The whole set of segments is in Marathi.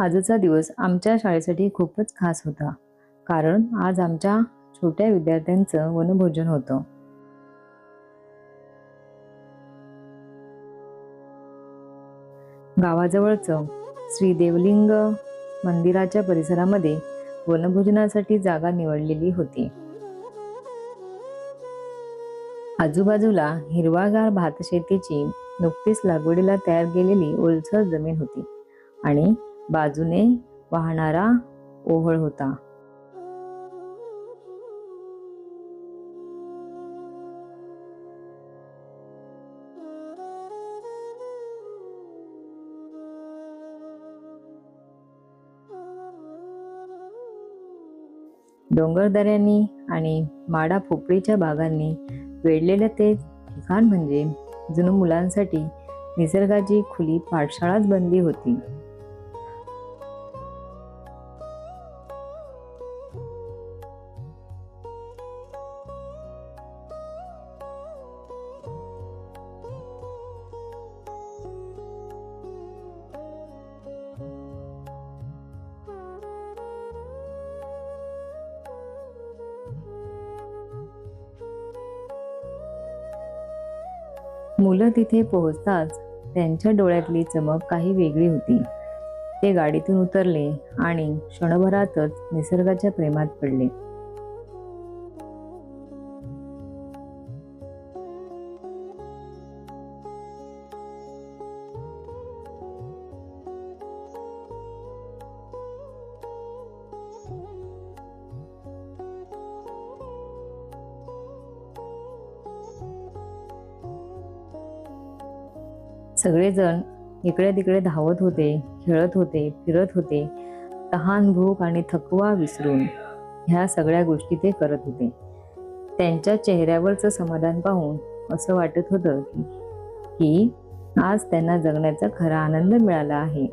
आजचा दिवस आमच्या शाळेसाठी खूपच खास होता. कारण आज आमच्या छोट्या विद्यार्थ्यांचं वनभोजन होतं. गावाजवळचं श्री देवलिंग मंदिराच्या परिसरामध्ये वनभोजनासाठी जागा निवडलेली होती. आजूबाजूला हिरवागार भातशेतीची नुकतीच लागवडीला तयार केलेली ओलसर जमीन होती आणि बाजूने वाहणारा ओहळ होता. डोंगरदऱ्यांनी आणि माडा पोपळीच्या बागांनी वेढलेलं ते ठिकाण म्हणजे जुनू मुलांसाठी निसर्गाची खुली पाठशाळाच बनली होती. मुलं तिथे पोहोचताच त्यांच्या डोळ्यातली चमक काही वेगळी होती. ते गाडीतून उतरले आणि क्षणभरातच निसर्गाच्या प्रेमात पडले. सगळेजण इकडे तिकडे धावत होते खेळत होते फिरत होते तहान भूक आणि थकवा विसरून ह्या सगळ्या गोष्टी ते करत होते. त्यांच्या चेहऱ्यावरचं समाधान पाहून असं वाटत होतं की की आज त्यांना जगण्याचा खरा आनंद मिळाला आहे.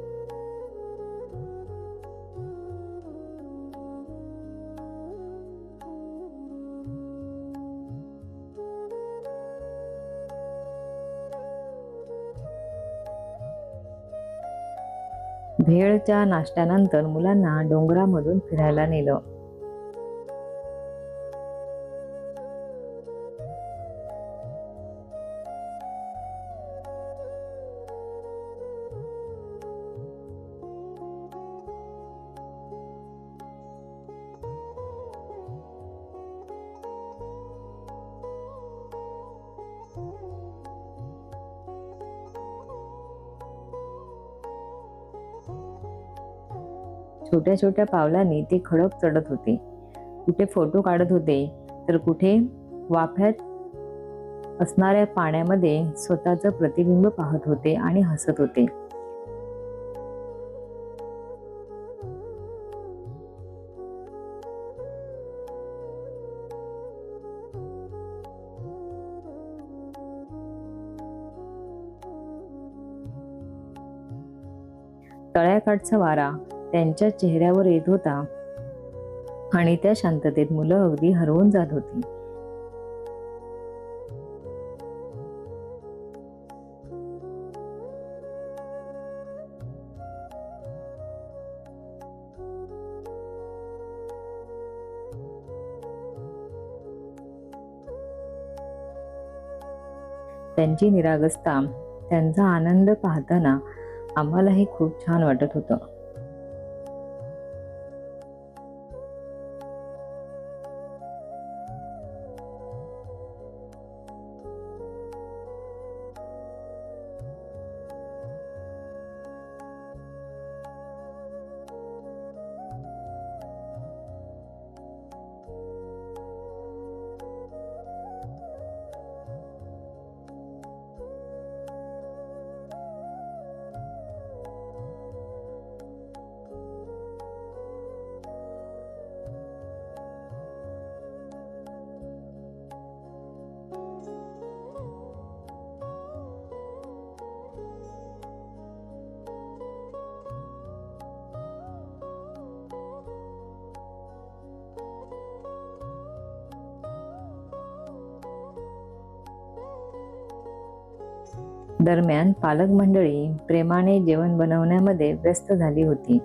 भेळच्या नाश्त्यानंतर मुलांना डोंगरामधून फिरायला नेलं. छोट्या छोट्या पावलांनी ते खडक चढत होते. कुठे फोटो काढत होते तर कुठे वाफ्यात असणाऱ्या पाण्यामध्ये स्वतःचं प्रतिबिंब पाहत होते आणि हसत होते. तळ्याकाठचा वारा त्यांच्या चेहऱ्यावर येत होता. आणि त्या शांततेत मुलं अगदी हरवून जात होती. त्यांची निरागसता त्यांचा आनंद पाहताना आम्हालाही खूप छान वाटत होतं. दरम्यान पालक मंडळी प्रेमाने जेवण बनवण्यामध्ये व्यस्त झाली होती.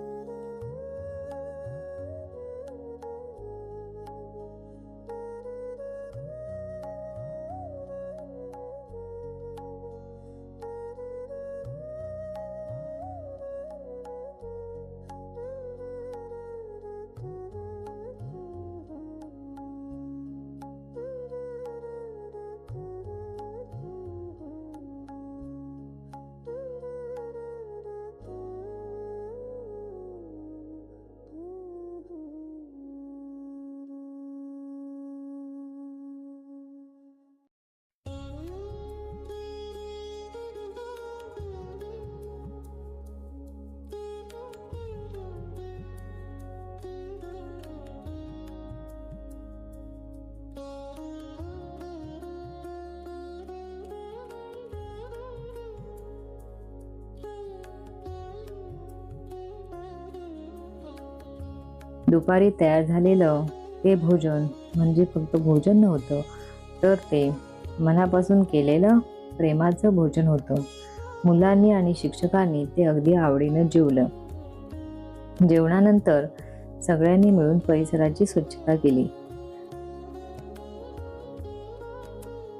दुपारी तयार झालेलं ते भोजन म्हणजे फक्त भोजन नव्हतं तर ते मनापासून केलेलं प्रेमाचं भोजन होतं. मुलांनी आणि शिक्षकांनी ते अगदी आवडीनं जेवलं. जेवणानंतर सगळ्यांनी मिळून परिसराची स्वच्छता केली.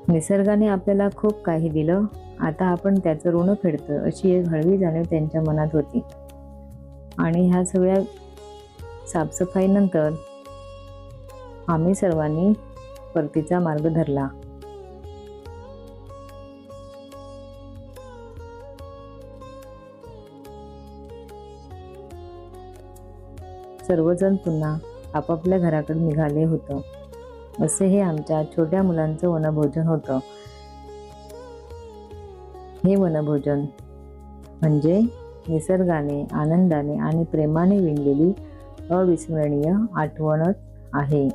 निसर्गाने आपल्याला खूप काही दिलं. आता आपण त्याचं ऋण फेडतं अशी एक हळवी जाणीव त्यांच्या मनात होती. आणि ह्या सगळ्या साफसफाईनंतर आम्ही सर्वांनी परतीचा मार्ग धरला. सर्वजण पुन्हा आपापल्या घराकडे निघाले होतं. असे हे आमच्या छोट्या मुलांचं वनभोजन होतं. हे वनभोजन म्हणजे निसर्गाने आनंदाने आणि प्रेमाने विणलेली अविस्मरणीय आठवणच आहे.